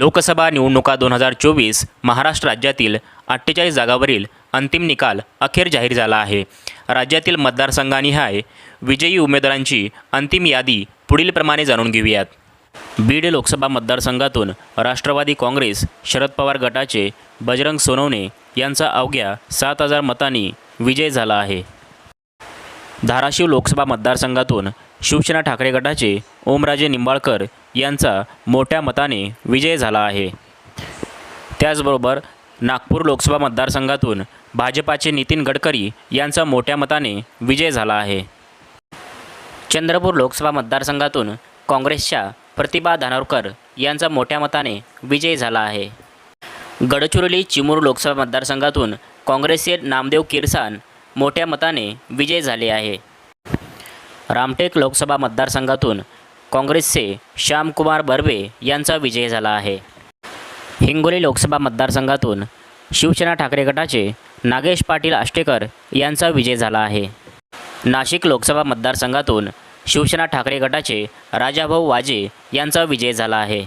लोकसभा निवडणुका दोन हजार चोवीस महाराष्ट्र राज्यातील अठ्ठेचाळीस जागावरील अंतिम निकाल अखेर जाहीर झाला आहे. राज्यातील मतदारसंघानिहाय विजयी उमेदवारांची अंतिम यादी पुढीलप्रमाणे जाणून घेऊयात. बीड लोकसभा मतदारसंघातून राष्ट्रवादी काँग्रेस शरद पवार गटाचे बजरंग सोनवणे यांचा अवघ्या सात हजार मतांनी विजय झाला आहे. धाराशिव लोकसभा मतदारसंघातून शिवसेना ठाकरे गटाचे ओमराजे निंबाळकर यांचा मोठ्या मताने विजय झाला आहे. त्याचबरोबर नागपूर लोकसभा मतदारसंघातून भाजपाचे नितीन गडकरी यांचा मोठ्या मताने विजय झाला आहे. चंद्रपूर लोकसभा मतदारसंघातून काँग्रेसच्या प्रतिभा धानोरकर यांचा मोठ्या मताने विजय झाला आहे. गडचिरोली चिमूर लोकसभा मतदारसंघातून काँग्रेसचे नामदेव किरसान मोठ्या मताने विजय झाले आहे. रामटेक लोकसभा मतदारसंघातून काँग्रेसचे श्यामकुमार बर्वे यांचा विजय झाला आहे. हिंगोली लोकसभा मतदारसंघातून शिवसेना ठाकरे गटाचे नागेश पाटील आष्टेकर यांचा विजय झाला आहे. नाशिक लोकसभा मतदारसंघातून शिवसेना ठाकरे गटाचे राजाभाऊ वाजे यांचा विजय झाला आहे.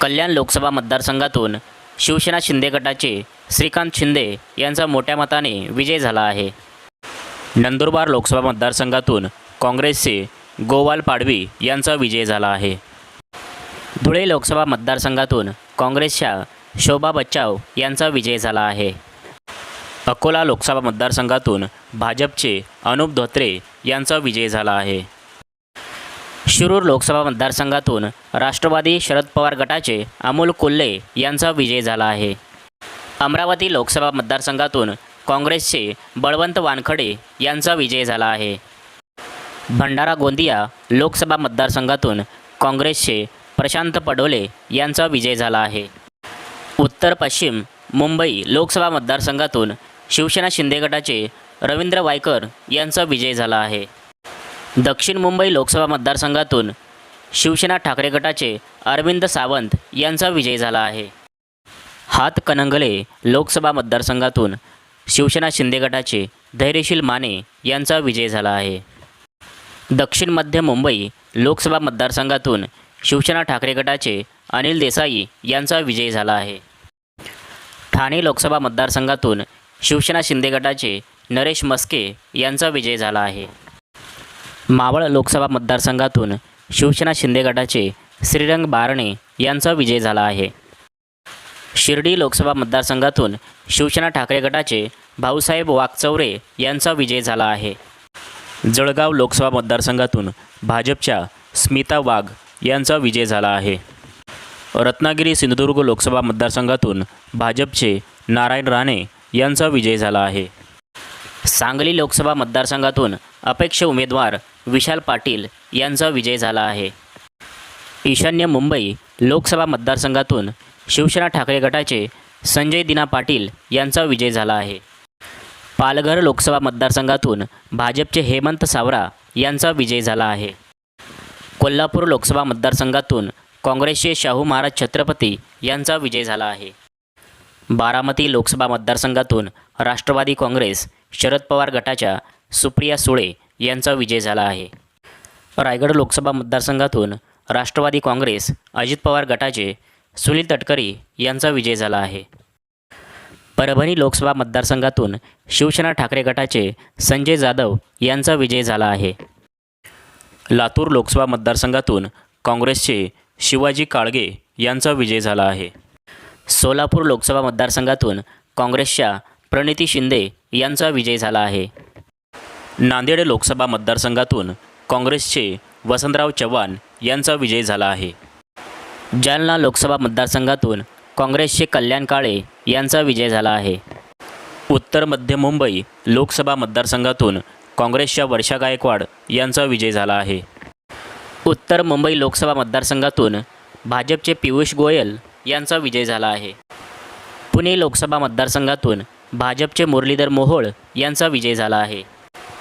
कल्याण लोकसभा मतदारसंघातून शिवसेना शिंदे गटाचे श्रीकांत शिंदे यांचा मोठ्या मताने विजय झाला आहे. नंदुरबार लोकसभा मतदारसंघातून काँग्रेसचे गोवाल पाडवी यांचा विजय झाला आहे. धुळे लोकसभा मतदारसंघातून काँग्रेसच्या शोभा बच्चाव यांचा विजय झाला आहे. अकोला लोकसभा मतदारसंघातून भाजपचे अनुप धोत्रे यांचा विजय झाला आहे. शिरूर लोकसभा मतदारसंघातून राष्ट्रवादी शरद पवार गटाचे अमोल कोल्हे यांचा विजय झाला आहे. अमरावती लोकसभा मतदारसंघातून काँग्रेसचे बळवंत वानखडे यांचा विजय झाला आहे. भंडारा गोंदिया लोकसभा मतदारसंघातून काँग्रेसचे प्रशांत पडोले यांचा विजय झाला आहे. उत्तर पश्चिम मुंबई लोकसभा मतदारसंघातून शिवसेना शिंदे गटाचे रवींद्र वायकर यांचा विजय झाला आहे. दक्षिण मुंबई लोकसभा मतदारसंघातून शिवसेना ठाकरे गटाचे अरविंद सावंत यांचा विजय झाला आहे. हातकणंगले लोकसभा मतदारसंघातून शिवसेना शिंदे गटाचे धैर्यशील माने यांचा विजय झाला आहे. दक्षिण मध्य मुंबई लोकसभा मतदारसंघातून शिवसेना ठाकरे गटाचे अनिल देसाई यांचा विजय झाला आहे. ठाणे लोकसभा मतदारसंघातून शिवसेना शिंदे गटाचे नरेश मस्के यांचा विजय झाला आहे. मावळ लोकसभा मतदारसंघातून शिवसेना शिंदे गटाचे श्रीरंग बारणे यांचा विजय झाला आहे. शिर्डी लोकसभा मतदारसंघातून शिवसेना ठाकरे गटाचे भाऊसाहेब वाकचौरे यांचा विजय झाला आहे. जळगाव लोकसभा मतदारसंघातून भाजपच्या स्मिता वाघ यांचा विजय झाला आहे. रत्नागिरी सिंधुदुर्ग लोकसभा मतदारसंघातून भाजपचे नारायण राणे यांचा विजय झाला आहे. सांगली लोकसभा मतदारसंघातून अपेक्ष उमेदवार विशाल पाटील यांचा विजय झाला आहे. ईशान्य मुंबई लोकसभा मतदारसंघातून शिवसेना ठाकरे गटाचे संजय दिना पाटील यांचा विजय झाला आहे. पालघर लोकसभा मतदारसंघातून भाजपचे हेमंत सावरा यांचा विजय झाला आहे. कोल्हापूर लोकसभा मतदारसंघातून काँग्रेसचे शाहू महाराज छत्रपती यांचा विजय झाला आहे. बारामती लोकसभा मतदारसंघातून राष्ट्रवादी काँग्रेस शरद पवार गटाच्या सुप्रिया सुळे यांचा विजय झाला आहे. रायगड लोकसभा मतदारसंघातून राष्ट्रवादी काँग्रेस अजित पवार गटाचे सुनील तटकरी यांचा विजय झाला आहे. परभणी लोकसभा मतदारसंघातून शिवसेना ठाकरे गटाचे संजय जाधव यांचा विजय झाला आहे. लातूर लोकसभा मतदारसंघातून काँग्रेसचे शिवाजी काळगे यांचा विजय झाला आहे. सोलापूर लोकसभा मतदारसंघातून काँग्रेसच्या प्रणिती शिंदे यांचा विजय झाला आहे. नांदेड लोकसभा मतदारसंघातून काँग्रेसचे वसंतराव चव्हाण यांचा विजय झाला आहे. जालना लोकसभा मतदारसंघातून काँग्रेसचे कल्याण काळे यांचा विजय झाला आहे. उत्तर मध्य मुंबई लोकसभा मतदारसंघातून काँग्रेसच्या वर्षा गायकवाड यांचा विजय झाला आहे. उत्तर मुंबई लोकसभा मतदारसंघातून भाजपचे पियुष गोयल यांचा विजय झाला आहे. पुणे लोकसभा मतदारसंघातून भाजपचे मुरलीधर मोहोळ यांचा विजय झाला आहे.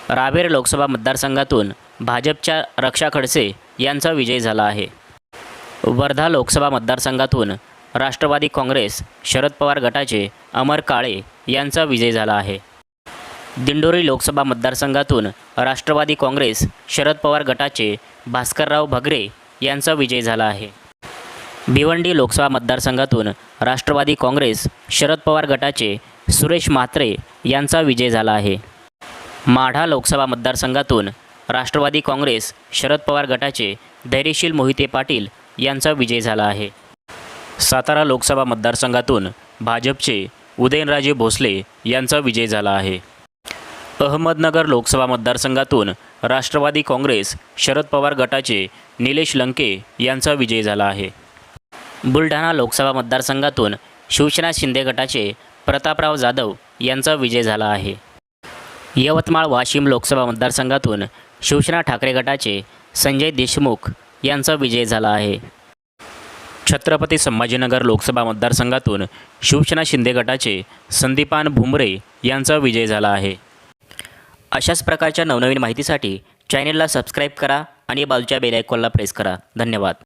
रावेर लोकसभा मतदारसंघातून भाजपच्या रक्षा खडसे यांचा विजय झाला आहे. वर्धा लोकसभा मतदारसंघातून राष्ट्रवादी काँग्रेस शरद पवार गटाचे अमर काळे यांचा विजय झाला आहे. दिंडोरी लोकसभा मतदारसंघातून राष्ट्रवादी काँग्रेस शरद पवार गटाचे भास्करराव भगरे यांचा विजय झाला आहे. भिवंडी लोकसभा मतदारसंघातून राष्ट्रवादी काँग्रेस शरद पवार गटाचे सुरेश म्हात्रे यांचा विजय झाला आहे. माढा लोकसभा मतदारसंघातून राष्ट्रवादी काँग्रेस शरद पवार गटाचे धैर्यशील मोहिते पाटील यांचा विजय झाला आहे. सातारा लोकसभा मतदारसंघातून भाजपचे उदयनराजे भोसले यांचा विजय झाला आहे. अहमदनगर लोकसभा मतदारसंघातून राष्ट्रवादी काँग्रेस शरद पवार गटाचे निलेश लंके यांचा विजय झाला आहे. बुलढाणा लोकसभा मतदारसंघातून शिवसेना शिंदे गटाचे प्रतापराव जाधव यांचा विजय झाला आहे. यवतमाळ वाशिम लोकसभा मतदारसंघातून शिवसेना ठाकरे गटाचे संजय देशमुख यांचा विजय झाला आहे. छत्रपती संभाजीनगर लोकसभा मतदारसंघातून शिवसेना शिंदे गटाचे संदीपान भुमरे यांचा विजय झाला आहे. अशाच प्रकारच्या नवनवीन माहितीसाठी चॅनेलला सबस्क्राईब करा आणि बाजूच्या बेल आयकॉनला प्रेस करा. धन्यवाद.